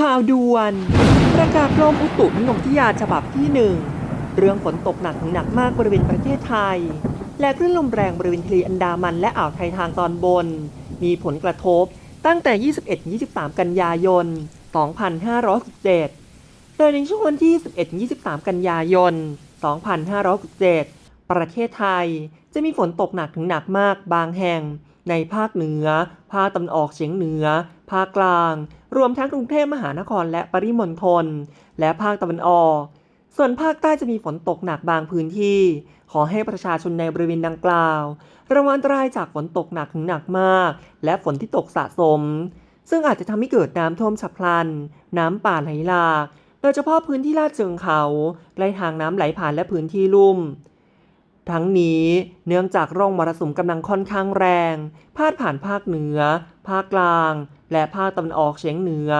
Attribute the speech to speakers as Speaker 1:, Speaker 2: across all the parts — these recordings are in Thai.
Speaker 1: ข่าวด่วน ประกาศกรมอุตุนิยมวิทยาฉบับที่หนึ่งเรื่องฝนตกหนักถึงหนักมากบริเวณประเทศไทย และคลื่นลมแรงบริเวณทะเลอันดามันและอ่าวไทยทางตอนบน มีผลกระทบตั้งแต่ 21-23 กันยายน 2567 โดยในช่วงวันที่ 21-23 กันยายน 2567 ประเทศไทยจะมีฝนตกหนักถึงหนักมากบางแห่ง ในภาคเหนือ ภาคตะวันออกเฉียงเหนือ ภาคกลาง รวมทั้งกรุงเทพมหานครและปริมณฑล และภาคตะวันออก ส่วนภาคใต้จะมีฝนตกหนักบางพื้นที่ ขอให้ประชาชนในบริเวณดังกล่าว ระวังอันตรายจากฝนตกหนักถึงหนักมาก และฝนที่ตกสะสม ซึ่งอาจจะทำให้เกิดน้ำท่วมฉับพลัน น้ำป่าไหลหลาก โดยเฉพาะพื้นที่ลาดเชิงเขาใกล้ทางน้ำไหลผ่านและพื้นที่ลุ่ม ทั้งนี้เนื่องจากร่องมรสุมกำลังค่อนข้างแรง พาดผ่านภาคเหนือ ภาคกลาง และภาคตะวันออกเฉียงเหนือ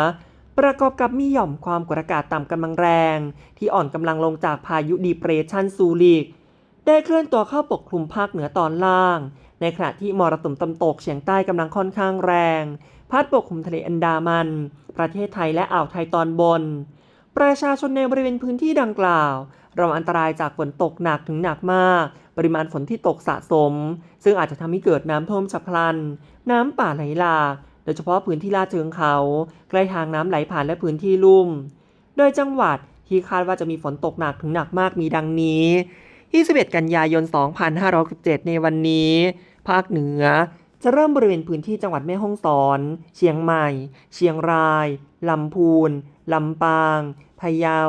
Speaker 1: ประกอบกับมีหย่อมความกดอากาศต่ำกำลังแรง ที่อ่อนกำลังลงจากพายุดีเพรสชันซูริก ได้เคลื่อนตัวเข้าปกคลุมภาคเหนือตอนล่าง ในขณะที่มรสุมตะวันตกเฉียงใต้กำลังค่อนข้างแรง พัดปกคลุมทะเลอันดามัน ประเทศไทยและอ่าวไทยตอนบน ประชาชนในบริเวณพื้นที่ดังกล่าวระวังอันตรายจากฝนตกหนักถึงหนักมาก ปริมาณฝนที่ตกสะสม ซึ่งอาจจะทำให้เกิดน้ำท่วมฉับพลัน น้ำป่าไหลหลากโดยเฉพาะพื้นที่ลาดเชิงเขา ใกล้ทางน้ำไหลผ่านและพื้นที่ลุ่ม โดยจังหวัดที่คาดว่าจะมีฝนตกหนักถึงหนักมากมีดังนี้21กันยายน 2567 ในวันนี้ ภาคเหนือ จะเริ่มบริเวณพื้นที่จังหวัดแม่ฮ่องสอน เชียงใหม่ เชียงราย ลำพูน ลำปาง พะเยา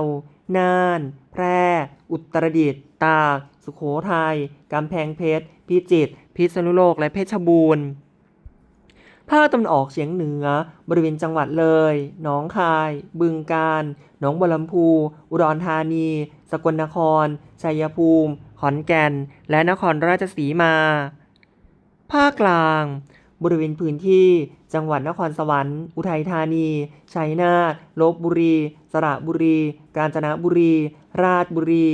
Speaker 1: น่าน แพร่ อุตรดิตถ์ ตาก สุโขทัย กำแพงเพชร พิจิตร พิษณุโลก และเพชรบูรณ์ ภาคตะวันออกเฉียงเหนือ บริเวณจังหวัดเลย หนองคาย บึงกาฬ หนองบัวลำพู อุดรธานี สกลนคร ชัยภูมิ ขอนแก่น และนครราชสีมา ภาคกลาง บริเวณพื้นที่ จังหวัดนครสวรรค์ อุทัยธานี ชัยนาทลบบุรี สระบุรี กาญจนบุรี ราชบุรี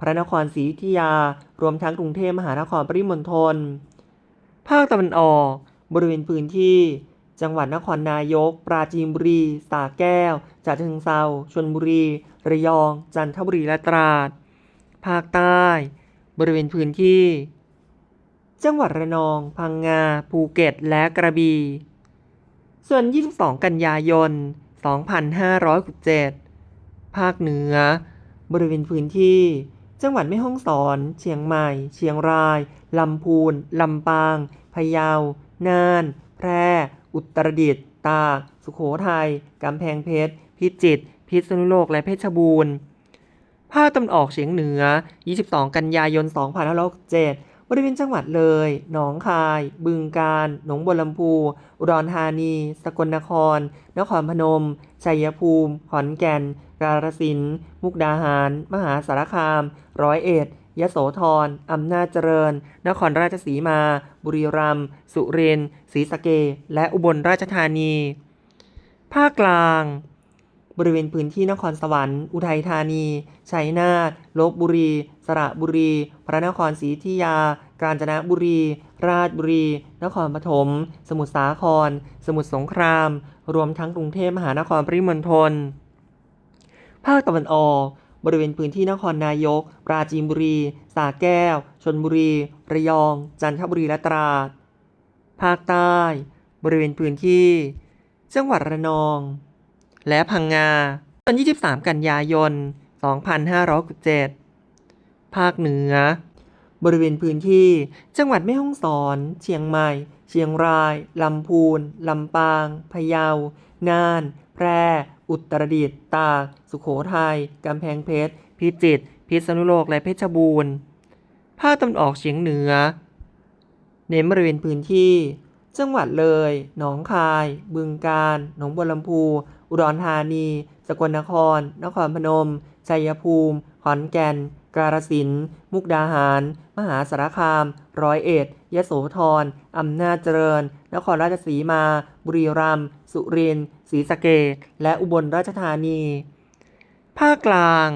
Speaker 1: พระนครศรีอยุธยา รวมทั้งกรุงเทพมหานครปริมณฑล ภาคตะวันออก บริเวณพื้นที่ จังหวัดนครนายก ปราจีนบุรี สระแก้วฉะเชิงเซาชลบุรี ระยอง จันทบุรี และตราด ภาคใต้ บริเวณพื้นที่ จังหวัดระนอง พังงา ภูเก็ต และกระบี่ ส่วน 22 กันยายน 2567 ภาคเหนือ บริเวณพื้นที่ จังหวัดแม่ฮ่องสอน เชียงใหม่ เชียงราย ลำพูน ลำปาง พะเยา น่าน แพร่ อุตรดิตถ์ ตาก สุโขทัย กำแพงเพชร พิจิตร พิษณุโลก และเพชรบูรณ์ ภาคตะวันออกเฉียงเหนือ 22 กันยายน 2567 บริเวณจังหวัดเลย หนองคาย บึงกาฬ หนองบัวลำพู อุดรธานี สกลนคร นครพนม ชัยภูมิ ขอนแก่น กาฬสินธุ์มุกดาหาร มหาสารคาม ร้อยเอ็ด ยโสธร อำนาจเจริญ นครราชสีมา บุรีรัมย์ สุรินทร์ ศรีสะเกษและอุบลราชธานี ภาคกลาง บริเวณพื้นที่นครสวรรค์ อุทัยธานี ชัยนาท ลบบุรี สระบุรี พระนครศรีอยุธยา กาญจนบุรี ราชบุรี นครปฐม สมุทรสาคร สมุทรสงคราม รวมทั้งกรุงเทพมหานครปริมณฑล ภาคตะวันออกบริเวณพื้นที่นครนายก ปราจีนบุรีสระแก้ว ชนบุรี ระยอง จันทบุรี และตราด ภาคใต้ บริเวณพื้นที่ จังหวัดระนอง และพังงาวัน23 กันยายน 2567 ภาคเหนือ บริเวณพื้นที่ จังหวัดแม่ฮ่องสอน เชียงใหม่ เชียงราย ลำพูน ลำปาง พะเยา น่าน แพร่ อุตรดิตถ์ ตาก สุโขทัย กำแพงเพชร พิจิตร พิษณุโลก และเพชรบูรณ์ ภาคตะวันออกเฉียงเหนือ เน้นบริเวณพื้นที่ จังหวัดเลย หนองคาย บึงกาฬ หนองบัวลำพู อุดรธานี สกลนคร นครพนม ชัยภูมิ ขอนแก่น กาฬสินธุ์มุกดาหาร มหาสารคาม ร้อยเอ็ด ยโสธร อำนาจเจริญ นครราชสีมา บุรีรัมย์ สุรินทร์ ศรีสะเกษและอุบลราชธานี ภาคกลาง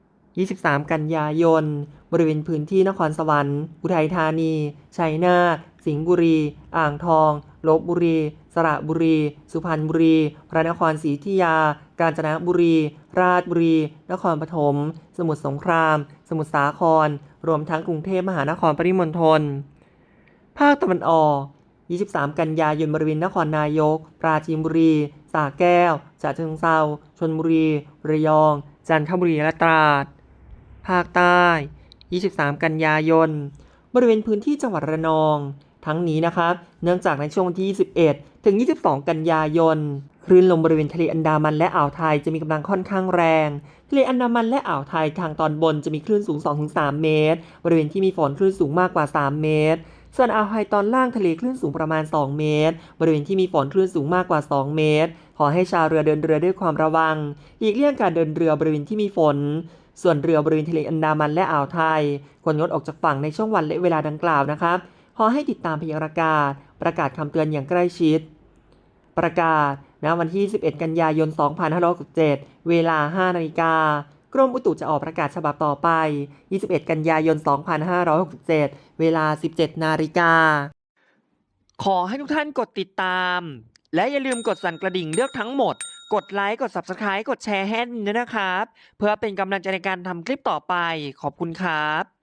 Speaker 1: 23 กันยายน บริเวณพื้นที่นครสวรรค์ อุทัยธานี ชัยนาท สิงห์บุรี อ่างทอง ลบบุรี สระบุรี สุพรรณบุรี พระนครศรีอยุธยา กาญจนบุรี ราชบุรี นครปฐม สมุทรสงคราม สมุทรสาคร รวมทั้งกรุงเทพมหานครปริมณฑล ภาคตะวันออก 23 กันยายนบริเวณนครนายก ปราจีนบุรีสระแก้วฉะเชิงเทราชลบุรี ระยอง จันทบุรี และตราด ภาคใต้ 23 กันยายน บริเวณพื้นที่จังหวัดระนอง ทั้งนี้นะครับเนื่องจากในช่วงวันที่ 21 ถึง 22 กันยายนคลื่นลมบริเวณทะเลอันดามันและอ่าวไทยจะมีกำลังค่อนข้างแรง ทะเลอันดามันและอ่าวไทยทางตอนบนจะมีคลื่นสูง 2-3 เมตร บริเวณที่มีฝนคลื่นสูงมากกว่า 3 เมตร ส่วนอ่าวไทยตอนล่างทะเลคลื่นสูงประมาณ 2 เมตร บริเวณที่มีฝนคลื่นสูงมากกว่า 2 เมตร ขอให้ชาวเรือเดินเรือด้วยความระวัง หลีกเลี่ยงการเดินเรือบริเวณที่มีฝน ส่วนเรือบริเวณทะเลอันดามันและอ่าวไทยควรงดออกจากฝั่งในช่วงวันและเวลาดังกล่าวนะครับ อให้ติดตามพยากรณ์อากาศ ประกาศคำเตือนอย่างใกล้ชิด ประกาศณวันที่ 11 กันยายน 2567 เวลา 5 นาฬิกากรมอุตุจะออกประกาศฉบับต่อไป 21 กันยายน 2567 เวลา 17 นาฬิกา ขอให้ทุกท่านกดติดตาม และอย่าลืมกดสั่นกระดิ่งเลือกทั้งหมด กดไลค์ กด Subscribe กดแชร์ให้ด้วยนะครับ เพื่อเป็นกำลังใจในการทำคลิปต่อไป ขอบคุณครับ